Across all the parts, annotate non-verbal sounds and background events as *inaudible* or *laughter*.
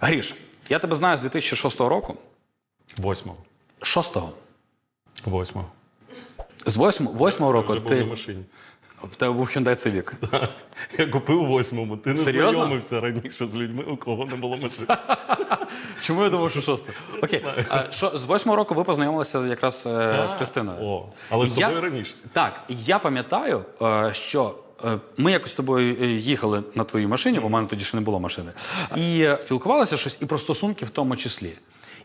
Гріш, я тебе знаю з 2006 року. Восьмого. Шостого. Восьмого. З восьмого, восьмого року Вже був на машині. в тебе був Hyundai Civic. *laughs* Я купив у восьмому. Ти не Серйозно? знайомився раніше з людьми, у кого не було машини. *laughs* Чому я думав, що шостого? Окей. А, що, з восьмого року ви познайомилися якраз е, з Христиною. О, але з Я- тобою раніше. Так, і я пам'ятаю, е, що ми якось з тобою е, їхали на твоїй машині, бо в мене тоді ще не було машини, і е, спілкувалися щось і про стосунки в тому числі.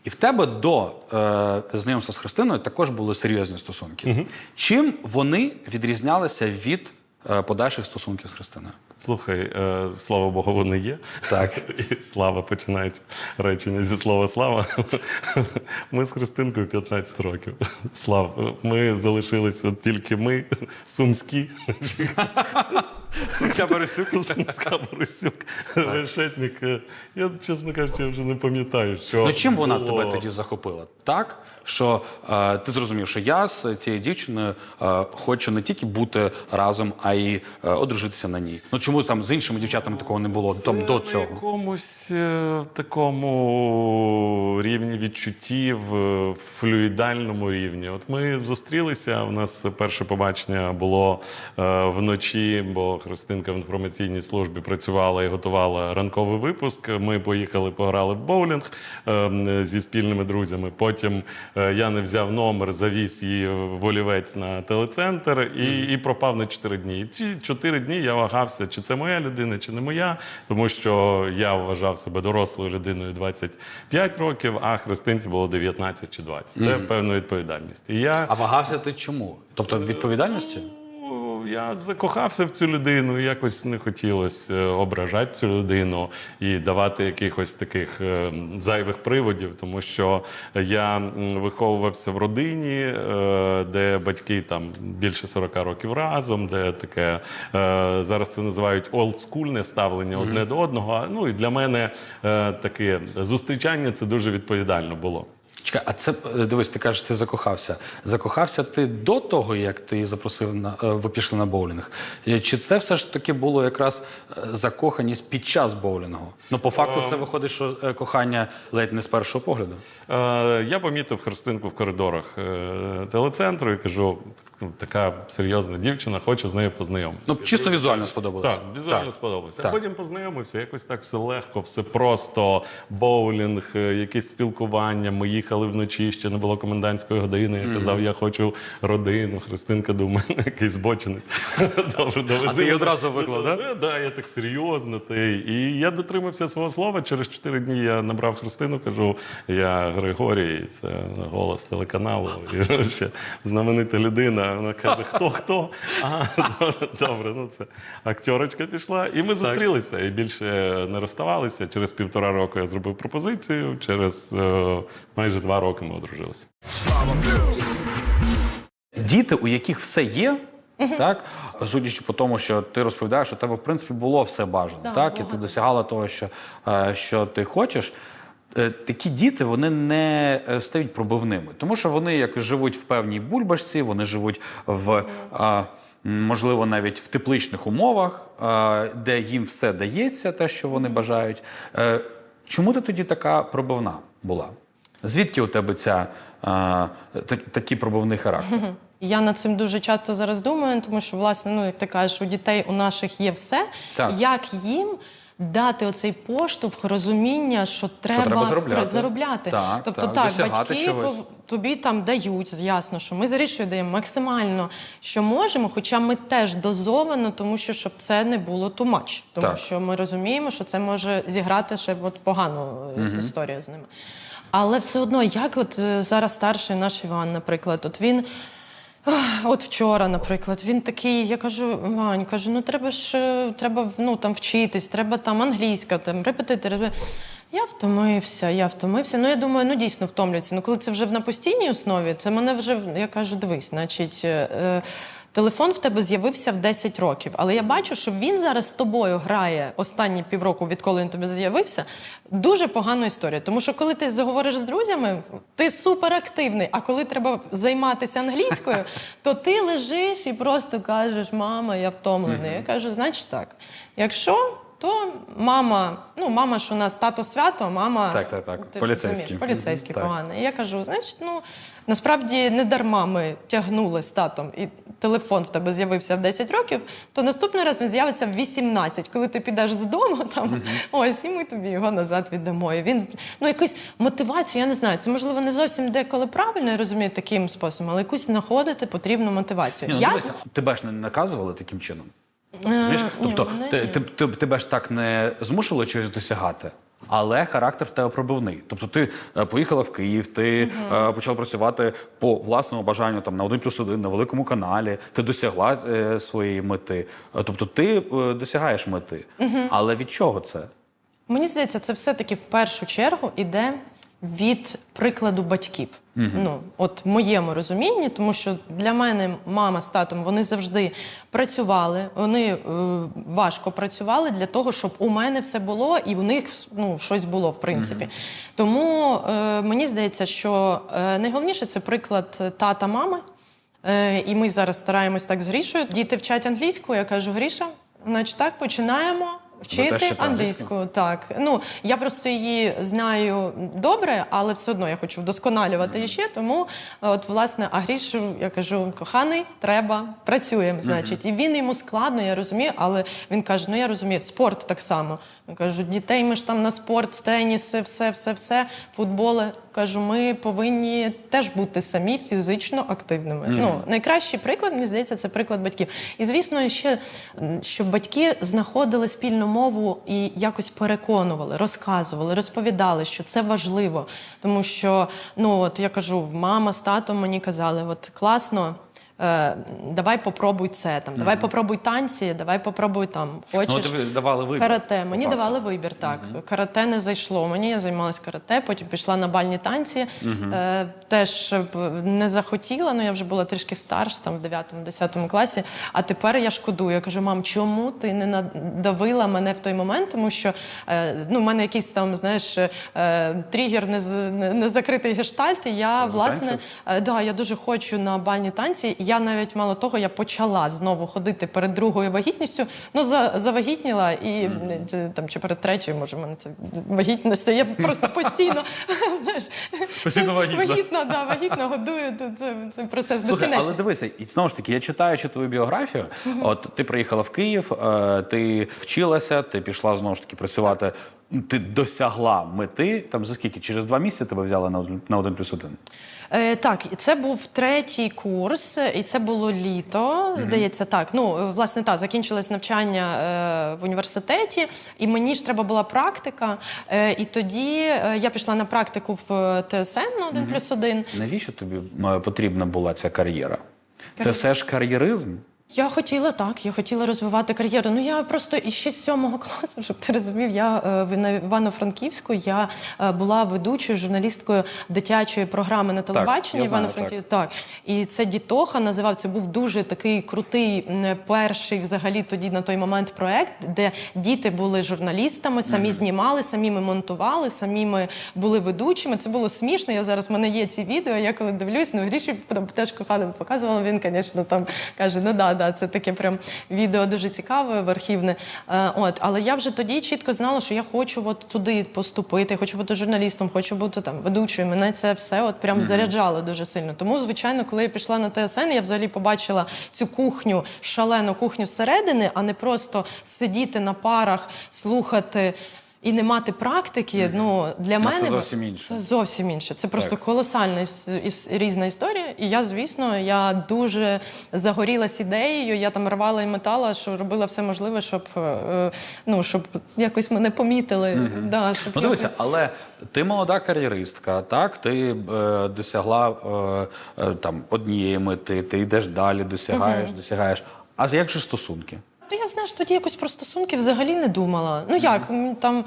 І в тебе до е, знайомства з Христиною також були серйозні стосунки. Чим вони відрізнялися від е, подальших стосунків з Христиною? Слухай, е, слава Богу, вони є. Так. *laughs* І слава починається речення зі слова слава. *laughs* Ми з Христинкою 15 років. Слав, ми залишились от тільки ми, сумські. Сумська Борисюк. Сумська Борисюк, решетник. Е, Я, чесно кажучи, я вже не пам'ятаю, що. Ну чим вона було. тебе тоді захопила? Так, що е, ти зрозумів, що я з цією дівчиною е, хочу не тільки бути разом, а й е, одружитися на ній. Ну чому там з іншими дівчатами такого не було там до На цього? якомусь е, такому рівні відчуттів, е, флюїдальному рівні. От ми зустрілися. У нас перше побачення було е, вночі, бо Христинка в інформаційній службі працювала і готувала ранковий випуск. Ми поїхали, пограли в боулінг е, зі спільними друзями. Потім е, я не взяв номер, завіз її в олівець на телецентр і, і пропав на 4 дні. І ці 4 дні я вагався, чи це моя людина, чи не моя, тому що я вважав себе дорослою людиною 25 років, а христинці було 19 чи 20. Це певна відповідальність. І я А вагався ти чому? Тобто відповідальністю? відповідальності? Я закохався в цю людину, і якось не хотілося е, ображати цю людину і давати якихось таких е, зайвих приводів, тому що я виховувався в родині, е, де батьки там більше 40 років разом, де таке зараз це називають олдскульне ставлення одне до одного. Ну і для мене таке зустрічання це дуже відповідально було. Чекай, а це е, дивись, ти кажеш, ти закохався. Закохався ти до того, як ти її запросив на е, ви пішли на боулінг? Е, Чи це все ж таки було якраз закоханість під час боулінгу? Ну, по факту, це виходить, що кохання ледь не з першого погляду. Я помітив Христинку в коридорах телецентру і кажу: «Ну, така серйозна дівчина, хочу з нею познайомитися. Ну, чисто візуально сподобалося. Так, візуально Так. сподобалося. Так. А потім познайомився, якось так все легко, все просто. Боулінг, е, якесь спілкування. Ми їхали вночі, ще не було комендантської години. Я казав, я хочу родину. Христинка думає, «Ну, який збочинець. Добре, довези А ти її одразу виклав, да? Е, Да, я так серйозно. Ти. І я дотримався свого слова. Через чотири дні я набрав Христину, кажу, я Григорій, це голос телеканалу. *laughs* І ще знаменита людина. Вона каже, хто хто? А, *laughs* добре, ну це акторочка пішла. І ми зустрілися і більше не розставалися. Через півтора року я зробив пропозицію. Через е, майже два роки ми одружилися. Діти, у яких все є. Так, судячи по тому, що ти розповідаєш, що тебе в принципі було все бажано, Да, так і ти досягала того, що, е, що ти хочеш. Е, Такі діти вони не е, стають пробивними, тому що вони як живуть в певній бульбашці, вони живуть в можливо навіть в тепличних умовах, де їм все дається, те, що вони бажають. Е, Чому ти тоді така пробивна була? Звідки у тебе ця такий пробивний характер? Я над цим дуже часто зараз думаю, тому що, власне, ну як ти кажеш, у дітей у наших є все. Так. Як їм дати оцей поштовх розуміння, що треба, треба заробляти. заробляти. Так, тобто, так, так, батьки чогось. тобі там дають, ясно, що ми з Рішою даємо максимально, що можемо, хоча ми теж дозовано, тому що щоб це не було too much. Тому Так. що ми розуміємо, що це може зіграти ще от погану е, історію з ними. Але все одно, як от е, зараз старший наш Іван, наприклад, от він. От вчора, наприклад, він такий, я кажу, Вань, кажу, ну треба ж е, треба ну, там вчитись, треба там англійська, там репетитори. Я втомився, я втомився. Ну я думаю, ну дійсно втомлюється. Ну коли це вже на постійній основі, це мене вже я кажу, дивись, значить. е, е, Телефон в тебе з'явився в 10 років, але я бачу, що він зараз з тобою грає останні півроку, відколи він тобі з'явився. Дуже погана історія. Тому що коли ти заговориш з друзями, ти суперактивний. А коли треба займатися англійською, *laughs* то ти лежиш і просто кажеш, мама, я втомлений. Я кажу, значить так, якщо то мама, ну мама ж у нас тато свято, мама Так, так, так. ти ж Поліцейський. розумієш, поліцейський так. поганий. І я кажу, значить, ну насправді не дарма ми тягнули з татом, і телефон в тебе з'явився в 10 років, то наступний раз він з'явиться в 18, коли ти підеш з дому, там ось, і ми тобі його назад віддамо. І він ну якусь мотивацію, я не знаю. Це можливо не зовсім деколи правильно, я розумію, таким способом, але якусь знаходити потрібну мотивацію. Ні, ну, я дивися, тебе ж не наказували таким чином. Е, Знаєш? Тобто мене ти, ти, ти, тебе ж так не змушували чогось досягати. Але характер в тебе пробивний. Тобто ти е, поїхала в Київ, ти е, почала працювати по власному бажанню там на 1 плюс 1, на великому каналі, ти досягла е, своєї мети. Е, Тобто ти е, досягаєш мети. Але від чого це? Мені здається, це все-таки в першу чергу іде від прикладу батьків. Ну, от в моєму розумінні, тому що для мене мама з татом вони завжди працювали, вони е, важко працювали для того, щоб у мене все було і в них ну, щось було, в принципі. Тому е, мені здається, що е, найголовніше це приклад тата мами. Е, і ми зараз стараємось так з Грішою. Діти вчать англійську. Я кажу, Гріша, значить так, починаємо. Вчити англійську, так. Ну я просто її знаю добре, але все одно я хочу вдосконалювати її ще. Тому, е, от власне, а Грішу я кажу: коханий, треба, працюємо. Значить, і він йому складно, я розумію, але він каже: Ну я розумію, спорт так само. Я кажу, дітей ми ж там на спорт, теніси, все, все, все, футболи. Кажу, ми повинні теж бути самі фізично активними. Ну найкращий приклад, мені здається, це приклад батьків. І звісно, ще щоб батьки знаходили спільну мову і якось переконували, розказували, розповідали, що це важливо. Тому що, ну от я кажу, мама з татом мені казали, от класно. Е, давай попробуй це там, давай попробуй танці, давай попробуй там. Хочеш Ну, давали вибір. Карате. Мені факту. давали вибір, так. Карате не зайшло. Мені я займалась карате, потім пішла на бальні танці. Е, теж е, б- не захотіла, ну я вже була трішки старша, там в 9-10 класі. А тепер я шкодую. Я кажу, мам, чому ти не надавила мене в той момент? Тому що е, ну, в мене якийсь там, знаєш, е, тригер не, не, не закритий гештальт. І я, власне, танців? Е, Да, я дуже хочу на бальні танці. Я навіть мало того, я почала знову ходити перед другою вагітністю. Ну за завагітніла і це, там чи перед третьою, може, в мене це вагітність. Я просто постійно *laughs* знаєш, Постійно вагітна. вагітна, да, вагітна годую. Це, це, це процес безкінечний. але дивися, і знову ж таки, я читаючи твою біографію, от ти приїхала в Київ, е, ти вчилася, ти пішла знову ж таки працювати. Ти досягла мети там за скільки? Через два місяці тебе взяли на один плюс один. Е, так, і це був третій курс, і це було літо. Здається, так. Ну, е, власне, так, закінчилось навчання е, в університеті, і мені ж треба була практика. Е, і тоді е, я пішла на практику в ТСН на 1 плюс 1. Навіщо тобі е, потрібна була ця кар'єра? Це все ж кар'єризм? Я хотіла так, я хотіла розвивати кар'єру. Ну я просто іще з сьомого *laughs* класу, щоб ти розумів, я е, на Івано-Франківську я е, була ведучою журналісткою дитячої програми на телебаченні я знаю, Івано-Франківську. Так. І це Дітоха називав. Це був дуже такий крутий, перший взагалі тоді на той момент проект, де діти були журналістами, самі знімали, самі ми монтували, самі ми були ведучими. Це було смішно. Я зараз в мене є ці відео. Я коли дивлюсь, ну Гріші там теж коханим показувала. Він, звісно, там каже: ну да, да, це таке прям відео дуже цікаве, в архівне. Е, от, але я вже тоді чітко знала, що я хочу от туди поступити, хочу бути журналістом, хочу бути там ведучою. Мене це все от прям заряджало дуже сильно. Тому, звичайно, коли я пішла на ТСН, я взагалі побачила цю кухню, шалену кухню зсередини, а не просто сидіти на парах, слухати. І не мати практики, ну для Ну, це мене зовсім інше. Це зовсім інше. Це просто Так. колосальна іс- іс- різна історія. І я, звісно, я дуже загорілась ідеєю. Я там рвала і метала, що робила все можливе, щоб е, ну щоб якось мене помітили. Да, щоб Ну дивися, якось- але ти молода кар'єристка, так? Ти е, досягла е, е, там однієї мети, ти йдеш далі, досягаєш, досягаєш. А як же стосунки? Та я знаєш, тоді якось про стосунки взагалі не думала. Ну як там.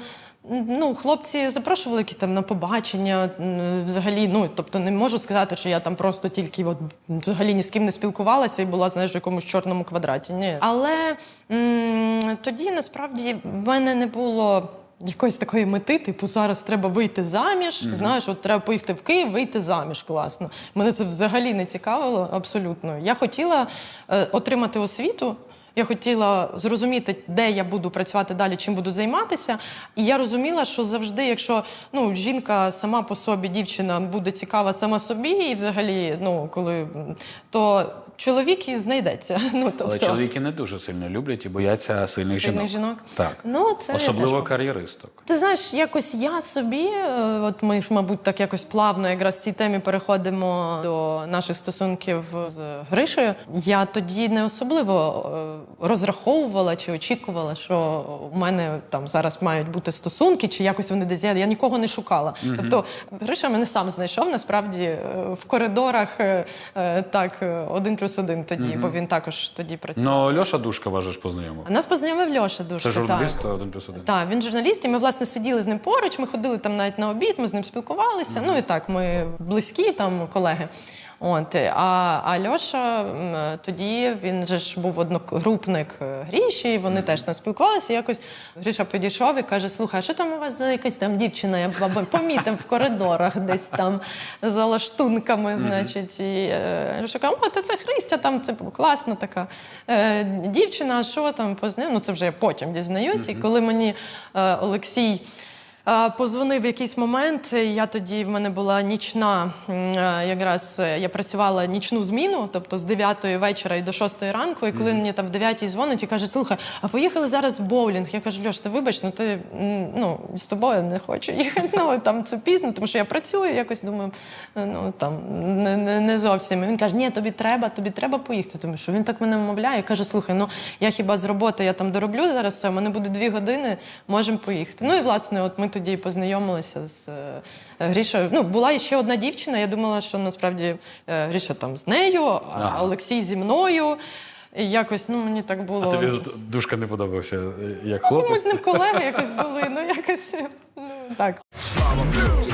Ну, хлопці запрошували якісь там на побачення, взагалі, ну тобто не можу сказати, що я там просто тільки от взагалі ні з ким не спілкувалася і була, знаєш, в якомусь чорному квадраті. Ні. Але м, тоді насправді в мене не було. Якоїсь такої мети, типу, зараз треба вийти заміж. Знаєш, от треба поїхати в Київ, вийти заміж. Класно. Мене це взагалі не цікавило абсолютно. Я хотіла е, отримати освіту Я хотіла зрозуміти, де я буду працювати далі, чим буду займатися. І я розуміла, що завжди, якщо ну, жінка сама по собі, дівчина буде цікава сама собі, і взагалі, ну коли то чоловік і знайдеться. *laughs* Ну Але тобто чоловіки не дуже сильно люблять і бояться сильних сильних жінок. жінок. Так. Ну це Особливо теж кар'єристок. ти знаєш, якось я собі, е, от ми ж, мабуть, так якось плавно якраз в цій темі переходимо до наших стосунків з Гришею. Я тоді не особливо е, розраховувала чи очікувала, що у мене там зараз мають бути стосунки, чи якось вони десь. Я, нікого не шукала. Тобто Гриша мене сам знайшов насправді е, в коридорах так один плюс один тоді, бо він також тоді працював. Ну, Льоша Душка ж познайомив. А нас познайомив Льоша Душка. Це журналіст один плюс один. так, він журналіст, і ми власне сиділи з ним поруч. Ми ходили там навіть на обід, ми з ним спілкувалися. Ну і так, ми близькі там колеги. От а, а Льоша тоді він же ж був одногрупник е, Гріші, і вони теж там спілкувалися. І Якось Гріша підійшов і каже: Слухай, а що там у вас за якась там дівчина? Я помітив в коридорах, десь там за лаштунками, значить. І е, Гриша каже, о, та це Христя, там це класна така е, дівчина. А що там познайом? Ну це вже я потім дізнаюся. І коли мені е, Олексій. Позвонив в якийсь момент. Я тоді в мене була нічна, е, якраз е, я працювала нічну зміну, тобто з 9 вечора і до 6 ранку. І коли мені там в 9 дзвонить і каже: слухай, а поїхали зараз в боулінг. Я кажу, Льош, ти вибач, ну ти ну з тобою не хочу їхати. *laughs* Ну там це пізно, тому що я працюю. Якось думаю, е, ну там не, не, не зовсім. І він каже: Ні, тобі треба, тобі треба поїхати. Тому що він так мене вмовляє. Я кажу, слухай, ну я хіба з роботи я там дороблю зараз все, у мене буде дві години, можемо поїхати. Ну і власне, от ми тоді познайомилися з е, Грішою. Ну, була ще одна дівчина. Я думала, що насправді е, Гріша там з нею, а Олексій зі мною. І якось ну мені так було. А тобі Душка не подобався е, як Ну, ми з ним колеги якось були. Ну якось ну так. Слава плюс,